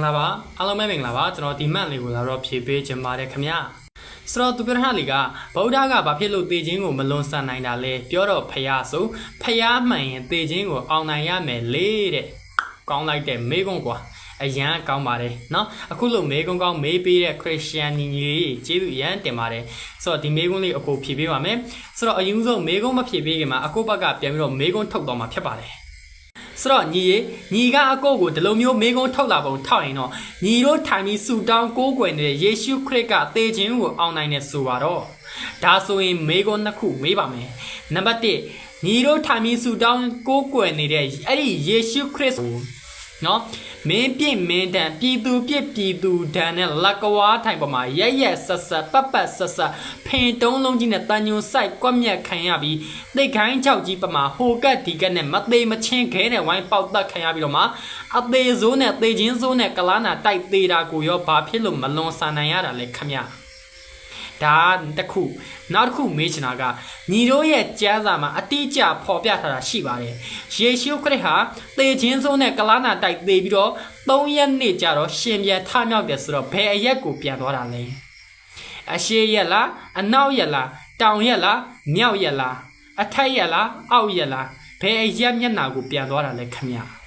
္ဂလာပါအားလုံးပဲမင်္ဂလာပါကျွန်တော်ဒီမန့်လေးကိုလာတော့ဖြည့်ပေးခြင်းပါတယ်ခင်ဗျာဆိုတော့သူပြောထားလေကဗုဒ္ဓကဘာဖြစ်လို့သေခြင်းကိုမလွန်ဆန်နိုင်တာလဲပြောတော့ဖယားဆိုဖယားမှန်ရင်သေခြင်းကိုအောင်နိုင်ရမယ်လေတဲ့ကောင်းလိုက်တဲ့မေးခွန်းကွာအရန်ကောင်းပါတယ်เนาะအခုလို့မေးခွန်းကောင်းမေးပေးတဲ့ခရစ်ယာန်ညီညီလေးကျေးဇူးအရန်တင်ပါတယ်ဆိုတော့ဒီမေးခွန်းလေးအကိုဖြည့်ပေးပါမယ်ဆိုတော့အယူဆုံးမေးခွန်းမဖြည့်ပေးခင်မှာအကိုဘက်ကပြန်ပြီးတော့မေးခွန်းထုတ်တော့မှာဖြစ်ပါတယ် ဆိုတော့ညီရေညီကအကိုကိုဒီလိုမျိုးမေကုန်းထုတ်လာပုံထောက်ရင်တော့ညီတို့ထိုင်ပြီးဆူတောင်းကိုးကွယ်နေတဲ့ယေရှုခရစ်ကသေခြင်းကိုအောင်နိုင်တယ်ဆိုပါတော့ဒါဆိုရင်မေကုန်းနှစ်ခုမေးပါမယ်နံပါတ်1ညီတို့ထိုင်ပြီးဆူတောင်းကိုးကွယ်နေတဲ့အဲ့ဒီယေရှုခရစ်ကို နော်မင်းပြည့်မင်းတန်ပြည်သူပြည့်ပြည်သူတန်နဲ့လက်ကဝါထိုင်ပေါ်မှာရက်ရက်ဆက်ဆက်ပတ်ပတ်ဆက်ဆက်ဖင်တုံးလုံးကြီးနဲ့တန်ညွန်ဆိုင်ကွက်မြက်ခံရပြီးသိတ်ခိုင်းချောက်ကြီးပမာဟိုကက်ဒီကက်နဲ့မသေးမချင်းခဲနဲ့ဝိုင်းပေါက်တက်ခံရပြီးတော့မှအသေးစိုးနဲ့သေချင်းစိုးနဲ့ကလားနာတိုက်သေးတာကိုရောဘာဖြစ်လို့မလွန်ဆန်နိုင်ရတာလဲခမရ ဒါတစ်ခုနောက်တစ်ခုမေးချင်တာကညီတို့ရဲ့ကျမ်းစာမှာအတိအကျဖော်ပြထားတာရှိပါတယ်ယေရှုခရစ်ဟာသေခြင်းဆုံးနဲ့ကလားနာတိုက်သေးပြီးတော့၃ရက်နေ့ကျတော့ရှင်ပြန်ထမြောက်တယ်ဆိုတော့ဘယ်အရက်ကိုပြန်သွားတာလဲအရှိရက်လားအနောက်ရက်လားတောင်ရက်လားမြောက်ရက်လားအထက်ရက်လားအောက်ရက်လားဘယ်အရက်မျက်နှာကိုပြန်သွားတာလဲခင်ဗျာ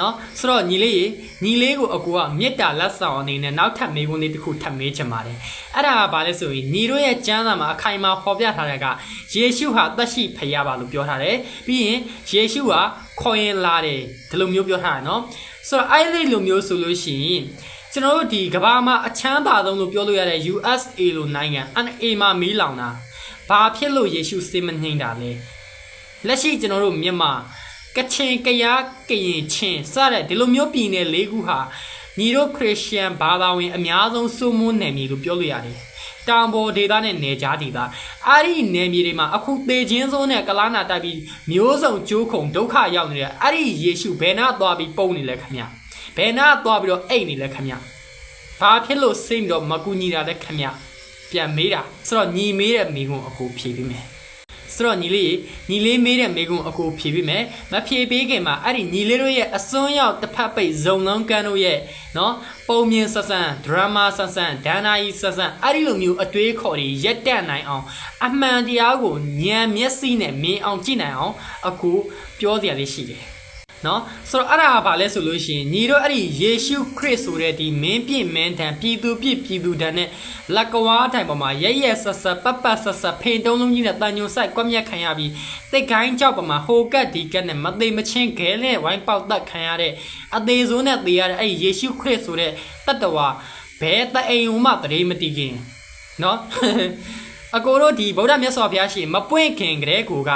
နော်ဆိုတော့ညီလေးရေညီလေးကိုအကူကမေတ္တာလက်ဆောင်အနေနဲ့နောက်ထပ်မေးခွန်းလေးတစ်ခုထပ်မေးချင်ပါတယ်အဲ့ဒါကဘာလဲဆိုရင်ညီတို့ရဲ့ကျမ်းစာမှာအခိုင်အမာဖော်ပြထားတဲ့ကယေရှုဟာသက်ရှိဖရာပါလို့ပြောထားတယ်ပြီးရင်ယေရှုဟာခေါ်ရင်လာတယ်ဒီလိုမျိုးပြောထားတယ်နော်ဆိုတော့အဲ့ဒီလိုမျိုးဆိုလို့ရှိရင်ကျွန်တော်တို့ဒီကမ္ဘာမှာအချမ်းသာဆုံးလို့ပြောလို့ရတဲ့ USA လို့နိုင်ငံ NA မှာမီးလောင်တာဘာဖြစ်လို့ယေရှုစေမနှိမ့်တာလဲလက်ရှိကျွန်တော်တို့မြန်မာ ကချင်ကယားကရင်ချင်းစတဲ့ဒီလိုမျိုးပြည်နယ်၄ခုဟာညီတို့ခရစ်ယာန်ဘာသာဝင်အများဆုံးစုမွန်းနယ်မြေလို့ပြောလို့ရတယ်။တောင်ပေါ်ဒေသနဲ့နယ်ကြားဒေသအဲ့ဒီနယ်မြေတွေမှာအခုသေခြင်းဆုံးနဲ့ကလာနာတိုက်ပြီးမျိုးစုံကြိုးခုံဒုက္ခရောက်နေတဲ့အဲ့ဒီယေရှုဘယ်နာသွားပြီးပုံနေလဲခင်ဗျ။ဘယ်နာသွားပြီးတော့အိတ်နေလဲခင်ဗျ။ဘာဖြစ်လို့စိတ်ပြီးတော့မကူညီတာလဲခင်ဗျ။ပြန်မေးတာဆိုတော့ညီမေးတဲ့မိကုံအခုဖြေပေးမယ် ဆိုတော့ညီလေးညီလေးမေးတဲ့မေကွန်းအကိုဖြေပေးမယ်မဖြေပေးခင်မှာအဲ့ဒီညီလေးတို့ရဲ့အစွန်းရောက်တစ်ဖက်ပိတ်ဇုံလုံးကန်းတို့ရဲ့နော်ပုံမြင်ဆက်ဆန်းဒရမာဆက်ဆန်းဒန်နာကြီးဆက်ဆန်းအဲ့ဒီလိုမျိုးအတွေးခေါ်တွေရက်တက်နိုင်အောင် အမှန်တရားကိုဉာဏ်မျက်စိနဲ့မြင်အောင်ကြည့်နိုင်အောင်အခုပြောစရာလေးရှိတယ် နော်ဆိုတော့အဲ့ဒါကဘာလဲဆိုလို့ရှိရင်ညီတို့အဲ့ဒီယေရှုခရစ်ဆိုတဲ့ဒီမင်းပြည့်မင်းထံပြည်သူပြည့်ပြည်သူတန်နဲ့လက်ကဝါတိုင်ပေါ်မှာရက်ရက်ဆက်ဆက်ပတ်ပတ်ဆက်ဆက်ဖေတုံးလုံးကြီးနဲ့တန်ညွန်ဆိုင်ကွက်မြက်ခံရပြီးတိတ်ခိုင်းကြောက်ပေါ်မှာဟိုကက်ဒီကက်နဲ့မသိမချင်းခဲနဲ့ဝိုင်းပေါက်တက်ခံရတဲ့အသေးစိုးနဲ့သေရတဲ့အဲ့ဒီယေရှုခရစ်ဆိုတဲ့တတ္တဝါဘဲတအိမ်ဦးမှတရေမတိခင်နော်အကိုတို့ဒီဗုဒ္ဓမြတ်စွာဘုရားရှင်မပွင့်ခင်ကတည်းကိုက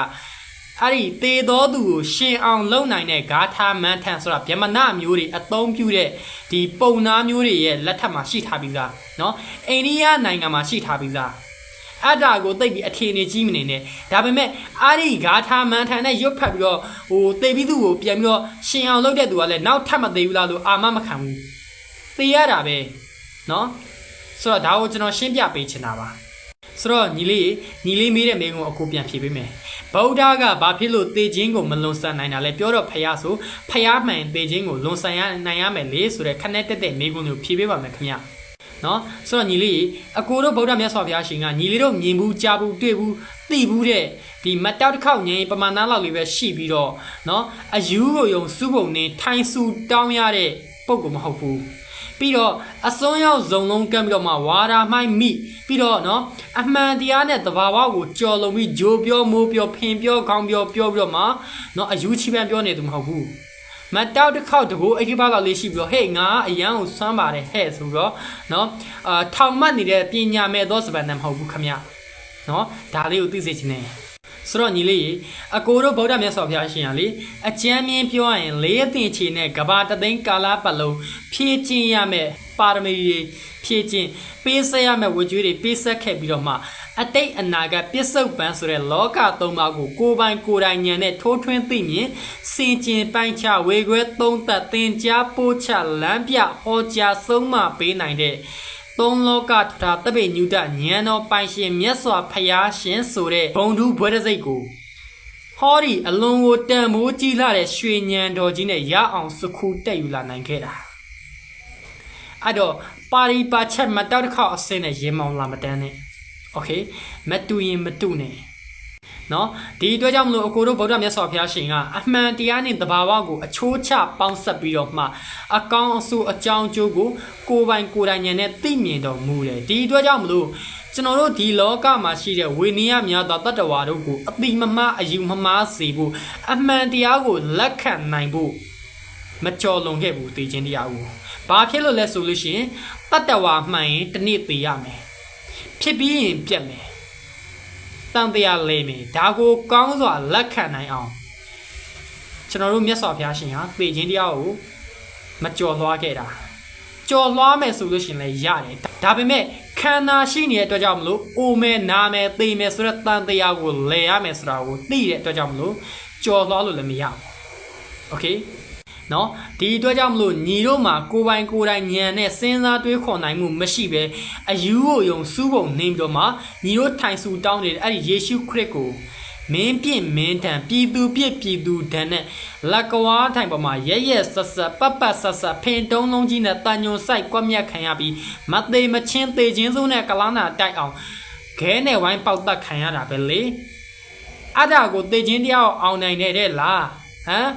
အဲ့ဒီသေသောသူကိုရှင်အောင်လုံနိုင်တဲ့ဂါထာမန်ထန်ဆိုတာဗျမနမျိုးတွေအသုံးပြုတဲ့ဒီပုံနာမျိုးတွေရဲ့လက်ထက်မှာရှိထားပြီးသားเนาะအိန္ဒိယနိုင်ငံမှာရှိထားပြီးသားအဲ့ဒါကိုသိပ်ပြီးအခြေအနေကြီးမနေနဲ့ဒါပေမဲ့အဲ့ဒီဂါထာမန်ထန်နဲ့ရွတ်ဖတ်ပြီးတော့ဟိုသေပြီးသူကိုပြန်ပြီးတော့ရှင်အောင်လုပ်တဲ့သူကလည်းနောက်ထပ်မသေးဘူးလားလို့အာမမခံဘူးသေရတာပဲเนาะဆိုတော့ဒါကိုကျွန်တော်ရှင်းပြပေးချင်တာပါ ဆိုတော့ညီလေးညီလေးမေးတဲ့မေးခွန်းကိုအကိုပြန်ဖြေပေးမယ် ဗုဒ္ဓကဘာဖြစ်လို့သေခြင်းကိုမလွန်ဆန်နိုင်တာလဲပြောတော့ဖယားဆိုဖယားမှန်သေခြင်းကိုလွန်ဆန်ရနိုင်ရမယ်လေဆိုတဲ့ခနဲ့တက်တဲ့မေးခွန်းကိုဖြေပေးပါမယ်ခင်ဗျနော်ဆိုတော့ညီလေးအကိုတို့ဗုဒ္ဓမြတ်စွာဘုရားရှင်ကညီလေးတို့မြင်ဘူးကြားဘူးတွေ့ဘူးသိဘူးတဲ့ဒီမတောက်တစ်ခေါက်ငင်းပမာဏလောက်လေးပဲရှိပြီးတော့နော်အယူကိုယုံစုပုံနေထိုင်ဆူတောင်းရတဲ့ပုံကမဟုတ်ဘူး ပြီးတော့အစွန်းရောက်ဇုံလုံးကပ်ပြီးတော့မှဝါရာမိုက်မိပြီးတော့နော်အမှန်တရားနဲ့တဘာဝကိုကြော်လုံပြီးဂျိုးပြောမိုးပြောဖင်ပြောခေါင်းပြောပြောပြီးတော့မှနော်အယူချိပန်းပြောနေသူမဟုတ်ဘူးမတောက်တစ်ခေါက်တကူအိဒီဘာကလေးရှိပြီးတော့ဟဲ့ငါအရန်ကိုစွမ်းပါတယ်ဟဲ့ဆိုပြီးတော့နော်အာထောင်မှတ်နေတဲ့ပညာမဲ့သောစပန်တန်မဟုတ်ဘူးခမရနော်ဒါလေးကိုသိစေချင်တယ် ဆိုတော့ညီလေးအကိုတို့ဗုဒ္ဓမြတ်စွာဘုရားရှင်ရလေအကျမ်းမြင့်ပြောရရင်လေးအသင်ချေနဲ့ကဘာတသိန်းကာလပတ်လုံးဖြည့်ကျင့်ရမယ်ပါရမီတွေဖြည့်ကျင့်ပေးဆက်ရမယ်ဝကြွေးတွေပေးဆက်ခဲ့ပြီးတော့မှအတိတ်အနာဂတ်ပစ္စုပန်ဆိုတဲ့လောကသုံးပါးကိုကိုယ်ပိုင်ကိုယ်တိုင်ဉာဏ်နဲ့ထိုးထွင်းသိမြင်စင်ကျင်ပိုင်းခြားဝေခွဲသုံးသပ်သင်ကြားပို့ချလမ်းပြဟောကြားဆုံးမပေးနိုင်တဲ့ သုံးလောကထာတပိညုတဉာဏ်တော်ပိုင်ရှင်မြတ်စွာဘုရားရှင်ဆိုတဲ့ဘုံဓုဘွဲတစိတ်ကိုဟောဒီအလွန်ကိုတန်မိုးကြီးလာတဲ့ရွှေဉဏ်တော်ကြီးနဲ့ရအောင်စခုတက်ယူလာနိုင်ခဲ့တာ အဲ့တော့ပါရီပါချက်မတောက်တစ်ခေါက်အစင်းနဲ့ရေမောင်လာမတန်းနဲ့โอเคမတူရင်မတူနဲ့ နော်ဒီအတွက်ကြောင့်မလို့အကိုတို့ဗုဒ္ဓမြတ်စွာဘုရားရှင်ကအမှန်တရားနဲ့တဘာဝကိုအချိုးချပေါင်းဆက်ပြီးတော့မှအကောင်းအဆိုးအကြောင်းအကျိုးကိုကိုယ်ပိုင်ကိုယ်တိုင်ဉာဏ်နဲ့သိမြင်တော်မူတယ်ဒီအတွက်ကြောင့်မလို့ကျွန်တော်တို့ဒီလောကမှာရှိတဲ့ဝိနည်းများသောတတ္တဝါတို့ကိုအတိမမအယူမမားစေဖို့အမှန်တရားကိုလက်ခံနိုင်ဖို့မကြော်လွန်ခဲ့ဘူးသိချင်းတရားကိုဘာဖြစ်လို့လဲဆိုလို့ရှိရင်တတ္တဝါမှန်ရင်တစ်နေ့သိရမယ်ဖြစ်ပြီးရင်ပြက်မယ် တန်တရားလဲမယ်ဒါကိုကောင်းစွာလက်ခံနိုင်အောင်ကျွန်တော်တို့မြတ်စွာဘုရားရှင်ဟာသိချင်းတရားကိုမကြော်လွှားခဲ့တာကြော်လွှားမယ်ဆိုလို့ရှိရင်လည်းရတယ်ဒါပေမဲ့ခန္ဓာရှိနေတဲ့အတွက်ကြောင့်မလို့အိုမယ်နာမယ်သိမယ်ဆိုတဲ့တန်တရားကိုလဲရမယ်ဆိုတာကိုသိတဲ့အတွက်ကြောင့်မလို့ကြော်လွှားလို့လည်းမရဘူးโอเค နော်ဒီအတွက်ကြောင့်မလို့ညီတို့မှာကိုယ်ပိုင်ကိုယ်တိုင်ဉာဏ်နဲ့စဉ်းစားတွေးခေါ်နိုင်မှုမရှိပဲအယူကိုယုံစူးပုံနေပြီးတော့မှညီတို့ထိုင်ဆူတောင်းနေတဲ့အဲ့ဒီယေရှုခရစ်ကိုမင်းပြင့်မင်းထံပြည်သူပြည့်ပြည်သူတန်းနဲ့လက်ကွာထိုင်ပေါ်မှာရဲရဲဆက်ဆက်ပတ်ပတ်ဆက်ဆက်ဖင်တုံးလုံးကြီးနဲ့တန်ညွန်ဆိုင်ကွက်မြက်ခံရပြီးမသေးမချင်းသေးချင်းစုနဲ့ကလာနာတိုက်အောင်ခဲနဲ့ဝိုင်းပေါက်တက်ခံရတာပဲလေအဲ့ဒါကိုသေချင်းတရားကိုအောင်နိုင်တဲ့လားဟမ်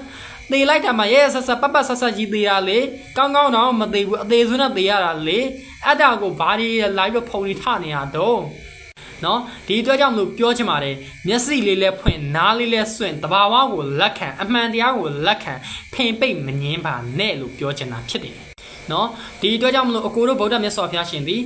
သေလိုက်တာမှရဲရဲဆက်ဆက်ပတ်ပတ်ဆက်ဆက်ကြီးသေးတာလေကောင်းကောင်းတော့မသေးဘူးအသေးစွန်းနဲ့သေရတာလေအဲ့ဒါကိုဘာဒီလိုက်ပြီးဖုန်ပြီးထနေရတော့နော်ဒီအတွက်ကြောင့်မလို့ပြောချင်ပါတယ်မျက်စိလေးလဲဖွင့်နားလေးလဲစွန့်တဘာဝကိုလက်ခံအမှန်တရားကိုလက်ခံဖင်ပိတ်မငင်းပါနဲ့လို့ပြောချင်တာဖြစ်တယ်နော်ဒီအတွက်ကြောင့်မလို့အကိုတို့ဗုဒ္ဓမြတ်စွာဘုရားရှင်သည်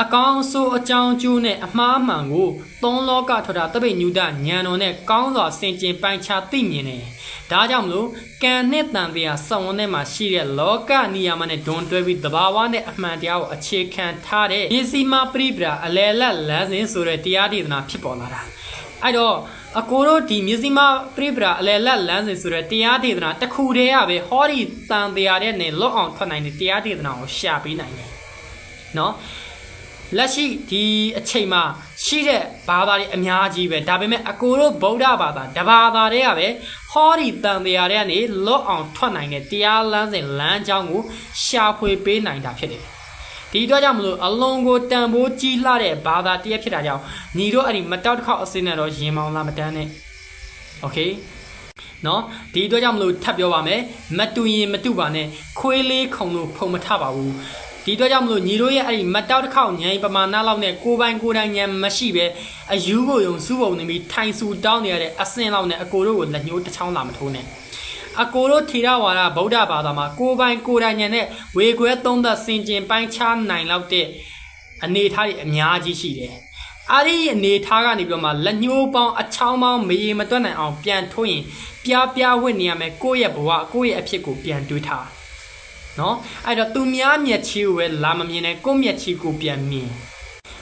အကောင်းဆိုးအကြောင်းကျိုးနဲ့အမှားမှန်ကိုသုံးလောကထတာတပိတ်ညုဒဉာဏ်တော်နဲ့ကောင်းစွာဆင်ခြင်ပိုင်ခြားသိမြင်တယ်။ဒါကြောင့်မလို့ကံနဲ့တန်တရားစောင့်ဝန်းထဲမှာရှိတဲ့လောကနိယာမနဲ့ဒွန်တွဲပြီးတဘာဝနဲ့အမှန်တရားကိုအခြေခံထားတဲ့ပစ္စည်းမပရိပရာအလယ်လက်လမ်းစဉ်ဆိုတဲ့တရားဒေသနာဖြစ်ပေါ်လာတာ။အဲ့တော့အကိုတို့ဒီမြစီမပရိပရာအလယ်လက်လမ်းစဉ်ဆိုတဲ့တရားဒေသနာတစ်ခုတည်းရပဲဟောဒီတန်တရားတဲ့နဲ့လွတ်အောင်ထွက်နိုင်တဲ့တရားဒေသနာကိုရှာပေးနိုင်တယ်။နော် လက်ရှိဒီအချိန်မှာရှိတဲ့ဘာသာတွေအများကြီးပဲဒါပေမဲ့အကိုတို့ဗုဒ္ဓဘာသာတဘာသာတွေကပဲဟောဒီတန်တရားတွေကနေလွတ်အောင်ထွက်နိုင်တဲ့တရားလမ်းစဉ်လမ်းကြောင်းကိုရှာဖွေပေးနိုင်တာဖြစ်တယ်ဒီတော့ကြောင့်မလို့အလုံးကိုတန်ဖိုးကြီးလှတဲ့ဘာသာတရားဖြစ်တာကြောင့်ညီတို့အဲ့ဒီမတောက်တစ်ခေါက်အစင်းနဲ့တော့ရင်မောင်းလာမတန်းနဲ့โอเคနော်ဒီအတွက်ကြောင့်မလို့ထပ်ပြောပါမယ်မတူရင်မတူပါနဲ့ခွေးလေးခုံလို့ဖုံမထပါဘူး ဒီအတွက်ကြောင့်မလို့ညီတို့ရဲ့အဲ့ဒီမတောက်တစ်ခေါက်ညံပမာဏလောက်နဲ့ကိုပိုင်ကိုတိုင်ညံမရှိပဲအယူကိုယုံစူးပုံနေပြီးထိုင်ဆူတောင်းနေရတဲ့အစင်လောက်နဲ့အကိုတို့ကိုလက်ညှိုးတစ်ချောင်းလာမထိုးနဲ့အကိုတို့ထေရဝါဒဗုဒ္ဓဘာသာမှာကိုပိုင်ကိုတိုင်ညံနဲ့ဝေခွဲသုံးသက်စင်ကျင်ပိုင်းခြားနိုင်လောက်တဲ့အနေအထားတွေအများကြီးရှိတယ်အဲ့ဒီအနေထားကနေပြီးတော့မှလက်ညှိုးပေါင်းအချောင်းပေါင်းမရေမတွက်နိုင်အောင်ပြန်ထိုးရင်ပြားပြားဝစ်နေရမယ်ကိုယ့်ရဲ့ဘဝကိုယ့်ရဲ့အဖြစ်ကိုပြန်တွေးထား နော်အဲ့တော့သူများမျက်ချီကိုပဲလာမမြင်နဲ့ကိုယ့်မျက်ချီကိုပြန်မြင်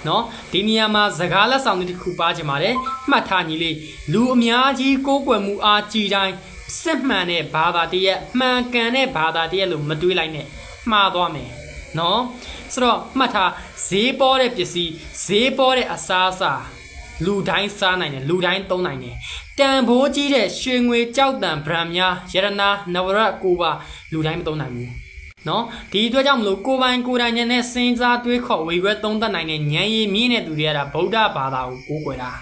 နော်ဒီနေရာမှာစကားလက်ဆောင်တစ်ခုပါချင်ပါတယ်မှတ်ထားညီလေးလူအများကြီးကိုးကွယ်မှုအားကြည်တိုင်းစစ်မှန်တဲ့ဘာသာတရက်မှန်ကန်တဲ့ဘာသာတရက်လို့မတွေးလိုက်နဲ့မှားသွားမယ်နော်ဆိုတော့မှတ်ထားဈေးပေါ်တဲ့ပစ္စည်းဈေးပေါ်တဲ့အစားအစာလူတိုင်းစားနိုင်တယ်လူတိုင်းသုံးနိုင်တယ်တန်ဖိုးကြီးတဲ့ရွှေငွေကြောက်တံဗရန်များယရနာနဝရကိုပါလူတိုင်းမသုံးနိုင်ဘူး နော်ဒီအတွက်ကြောင့်မလို့ကိုပိုင်ကိုတိုင်နဲ့စဉ်းစားတွေးခေါ်ဝေခွဲသုံးသပ်နိုင်တဲ့ဉာဏ်ရည်မြင့်တဲ့သူတွေကဗုဒ္ဓဘာသာကိုကိုးကွယ်တာ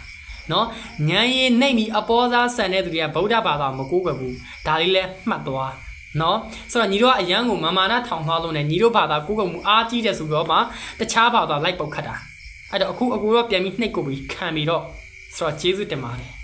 နော်ဉာဏ်ရည်နှိမ့်ပြီးအပေါ်စားဆန်တဲ့သူတွေကဗုဒ္ဓဘာသာကိုမကိုးကွယ်ဘူးဒါလေးလဲမှတ်သွားနော်ဆိုတော့ညီတို့ကအရန်ကိုမမာနထောင်သွားလို့ねညီတို့ဘာသာကိုးကွယ်မှုအားကြီးတယ်ဆိုတော့မှတခြားဘာသာလိုက်ပုတ်ခတ်တာအဲ့တော့အခုအခုတော့ပြန်ပြီးနှိပ်ကိုပြီးခံပြီးတော့ဆိုတော့ကျေးဇူးတင်ပါတယ်